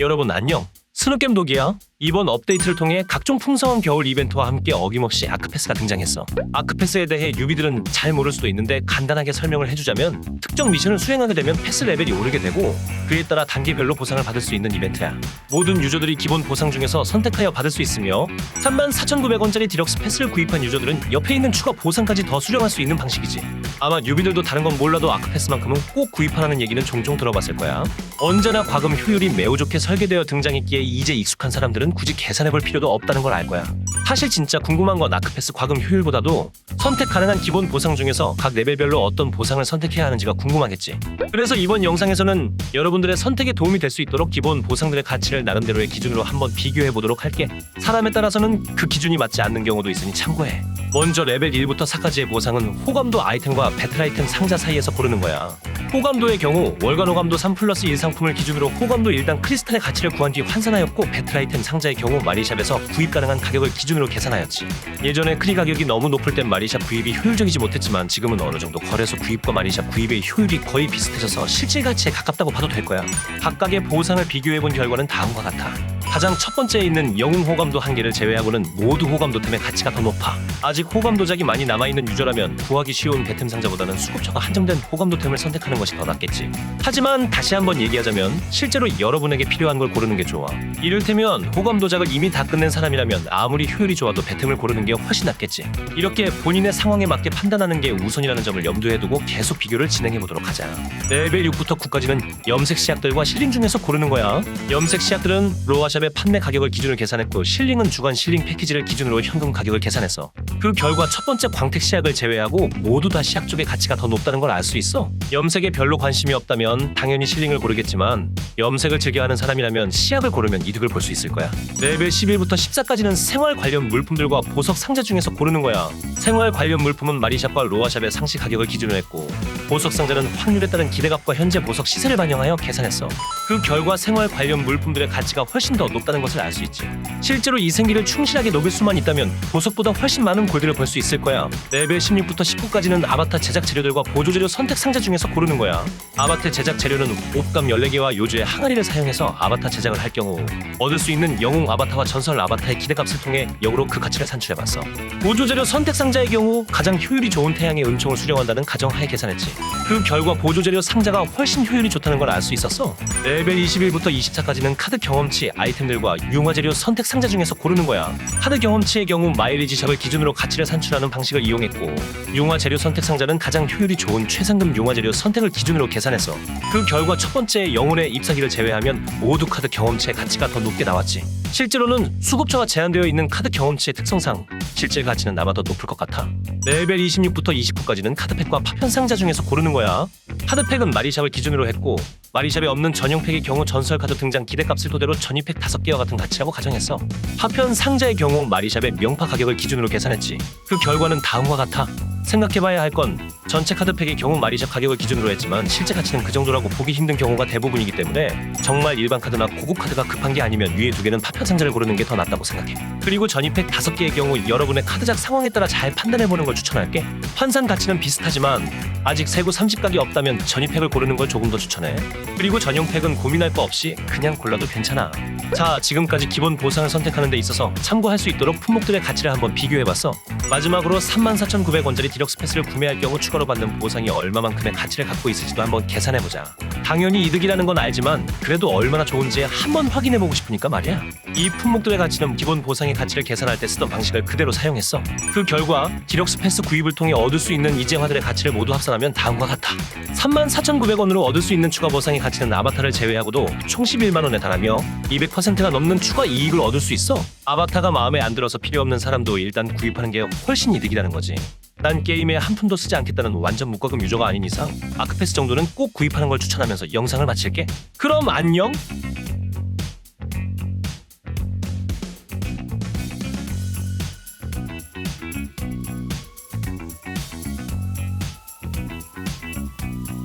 여러분 안녕. 스누겜 독이야. 이번 업데이트를 통해 각종 풍성한 겨울 이벤트와 함께 어김없이 아크패스가 등장했어. 아크패스에 대해 유비들은 잘 모를 수도 있는데 간단하게 설명을 해주자면 특정 미션을 수행하게 되면 패스 레벨이 오르게 되고 그에 따라 단계별로 보상을 받을 수 있는 이벤트야. 모든 유저들이 기본 보상 중에서 선택하여 받을 수 있으며 34,900원짜리 디럭스 패스를 구입한 유저들은 옆에 있는 추가 보상까지 더 수령할 수 있는 방식이지. 아마 유비들도 다른 건 몰라도 아크패스만큼은 꼭 구입하라는 얘기는 종종 들어봤을 거야. 언제나 과금 효율이 매우 좋게 설계되어 등장했기에 이제 익숙한 사람들은 굳이 계산해볼 필요도 없다는 걸 알 거야. 사실 진짜 궁금한 건 아크패스 과금 효율보다도 선택 가능한 기본 보상 중에서 각 레벨별로 어떤 보상을 선택해야 하는지가 궁금하겠지. 그래서 이번 영상에서는 여러분들의 선택에 도움이 될 수 있도록 기본 보상들의 가치를 나름대로의 기준으로 한번 비교해 보도록 할게. 사람에 따라서는 그 기준이 맞지 않는 경우도 있으니 참고해. 먼저 레벨 1부터 4까지의 보상은 호감도 아이템과 배틀 아이템 상자 사이에서 고르는 거야. 호감도의 경우 월간 호감도 3 플러스 1 상품을 기준으로 호감도 1당 크리스탈의 가치를 구한 뒤 환산하였고 배틀 아이템 상자의 경우 마리샵에서 구입 가능한 가격을 기준으로 계산하였지. 예전에 크리 가격이 너무 높을 땐 마리샵 구입이 효율적이지 못했지만 지금은 어느 정도 거래소 구입과 마리샵 구입의 효율이 거의 비슷해져서 실질 가치에 가깝다고 봐도 될 거야. 각각의 보상을 비교해 본 결과는 다음과 같아. 가장 첫 번째에 있는 영웅 호감도 한 개를 제외하고는 모두 호감도 템의 가치가 더 높아. 아직 호감 도작이 많이 남아있는 유저라면 구하기 쉬운 배템 상자보다는 수급처가 한정된 호감도 템을 선택하는 것이 더 낫겠지. 하지만 다시 한번 얘기하자면 실제로 여러분에게 필요한 걸 고르는 게 좋아. 이를테면 호감 도작을 이미 다 끝낸 사람이라면 아무리 효율이 좋아도 배템을 고르는 게 훨씬 낫겠지. 이렇게 본인의 상황에 맞게 판단하는 게 우선이라는 점을 염두에 두고 계속 비교를 진행해 보도록 하자. 레벨 6부터 9까지는 염색 시약들과 실링 중에서 고르는 거야. 염색 시약들은 로아 샵의 판매 가격을 기준으로 계산했고 실링은 주간 실링 패키지를 기준으로 현금 가격을 계산했어. 그 결과 첫 번째 광택 시약을 제외하고 모두 다 시약 쪽의 가치가 더 높다는 걸 알 수 있어. 염색에 별로 관심이 없다면 당연히 실링을 고르겠지만 염색을 즐겨하는 사람이라면 시약을 고르면 이득을 볼 수 있을 거야. 레벨 11부터 14까지는 생활 관련 물품들과 보석 상자 중에서 고르는 거야. 생활 관련 물품은 마리샵과 로아샵의 상시 가격을 기준으로 했고 보석 상자는 확률에 따른 기대값과 현재 보석 시세를 반영하여 계산했어. 그 결과 생활 관련 물품들의 가치가 훨씬 더 높다는 것을 알 수 있지. 실제로 이 생기를 충실하게 녹일 수만 있다면 보석보다 훨씬 많은 골드를 벌 수 있을 거야. 레벨 16부터 19까지는 아바타 제작 재료들과 보조 재료 선택 상자 중에서 고르는 거야. 아바타 제작 재료는 옷감 14개와 요주의 항아리를 사용해서 아바타 제작을 할 경우 얻을 수 있는 영웅 아바타와 전설 아바타의 기대값을 통해 역으로 그 가치를 산출해봤어. 보조 재료 선택 상자의 경우 가장 효율이 좋은 태양의 은총을 수령한다는 가정하에 계산했지. 그 결과 보조 재료 상자가 훨씬 효율이 좋다는 걸 알 수 있었어. 레벨 21부터 24까지는 카드 경험치 아이템들과 융화 재료 선택 상자 중에서 고르는 거야. 카드 경험치의 경우 마일리지 샵을 기준으로 가치를 산출하는 방식을 이용했고 융화 재료 선택 상자는 가장 효율이 좋은 최상급 융화 재료 선택을 기준으로 계산했어. 그 결과 첫 번째 영혼의 ip사기를 제외하면 모두 카드 경험치의 가치가 더 높게 나왔지. 실제로는 수급처가 제한되어 있는 카드 경험치의 특성상 실제 가치는 아마 더 높을 것 같아. 레벨 26부터 29까지는 카드팩과 파편 상자 중에서 고르는 거야. 카드팩은 마리샵을 기준으로 했고 마리샵에 없는 전용팩의 경우 전설 카드 등장 기대값을 토대로 전이팩 5개와 같은 가치라고 가정했어. 파편 상자의 경우 마리샵의 명파 가격을 기준으로 계산했지. 그 결과는 다음과 같아. 생각해봐야 할 건 전체 카드팩의 경우 마리샵 가격을 기준으로 했지만 실제 가치는 그 정도라고 보기 힘든 경우가 대부분이기 때문에 정말 일반 카드나 고급 카드가 급한 게 아니면 위에 두 개는 파편 상자를 고르는 게 더 낫다고 생각해. 그리고 전이팩 5개의 경우 여러분의 카드작 상황에 따라 잘 판단해 보는 걸 추천할게. 환산 가치는 비슷하지만 아직 세구 30각이 없다면 전이팩을 고르는 걸 조금 더 추천해. 그리고 전용팩은 고민할 거 없이 그냥 골라도 괜찮아. 자, 지금까지 기본 보상을 선택하는 데 있어서 참고할 수 있도록 품목들의 가치를 한번 비교해 봤어. 마지막으로 34,900원짜리 디럭스 패스를 구매할 경우 추가 로 받는 보상이 얼마만큼의 가치를 갖고 있을지도 한번 계산해보자. 당연히 이득이라는 건 알지만 그래도 얼마나 좋은지 한번 확인해보고 싶으니까 말이야. 이 품목들의 가치는 기본 보상의 가치를 계산할 때 쓰던 방식을 그대로 사용했어. 그 결과 디럭스 패스 구입을 통해 얻을 수 있는 이재화들의 가치를 모두 합산하면 다음과 같아. 34,900원으로 얻을 수 있는 추가 보상의 가치는 아바타를 제외하고도 총 11만 원에 달하며 200%가 넘는 추가 이익을 얻을 수 있어. 아바타가 마음에 안 들어서 필요 없는 사람도 일단 구입하는 게 훨씬 이득이라는 거지. 난 게임에 한 푼도 쓰지 않겠다는 완전 무과금 유저가 아닌 이상 아크패스 정도는 꼭 구입하는 걸 추천하면서 영상을 마칠게. 그럼 안녕.